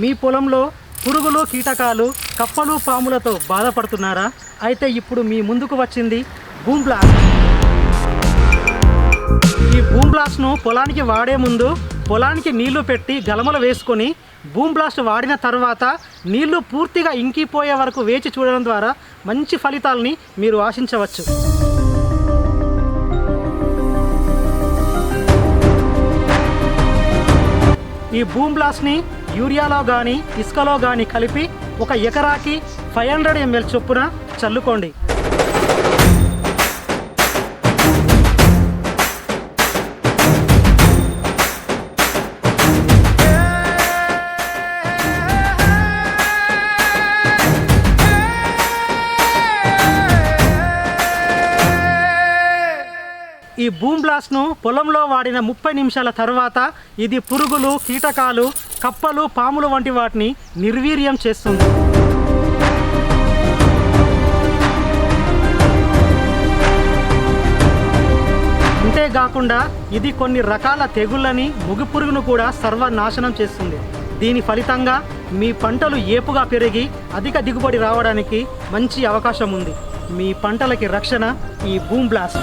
మీ పొలంలో పురుగులు కీటకాలు కప్పలు పాములతో బాధపడుతున్నారా? అయితే ఇప్పుడు మీ ముందుకు వచ్చింది బూమ్ బ్లాస్ట్ ఈ బూమ్ బ్లాస్ట్ను పొలానికి వాడే ముందు పొలానికి నీళ్ళు పెట్టి గలమలు వేసుకొని బూమ్ బ్లాస్ట్ వాడిన తర్వాత నీళ్ళు పూర్తిగా ఇంకిపోయే వరకు వేచి చూడడం ద్వారా మంచి ఫలితాలని మీరు ఆశించవచ్చు. ఈ బూమ్ బ్లాస్ట్ని యూరియాలో కానీ ఇసుకలో కానీ కలిపి ఒక ఎకరాకి ఫైవ్ హండ్రెడ్ ఎంఎల్ చొప్పున చల్లుకోండి. ఈ బూమ్ బ్లాస్ట్ను పొలంలో వాడిన ముప్పై నిమిషాల తర్వాత ఇది పురుగులు కీటకాలు కప్పలు పాములు వంటి వాటిని నిర్వీర్యం చేస్తుంది. అంతేకాకుండా ఇది కొన్ని రకాల తెగుళ్ళని ముగి పురుగును కూడా సర్వనాశనం చేస్తుంది. దీని ఫలితంగా మీ పంటలు ఏపుగా పెరిగి అధిక దిగుబడి రావడానికి మంచి అవకాశం ఉంది. మీ పంటలకి రక్షణ ఈ బూమ్ బ్లాస్ట్.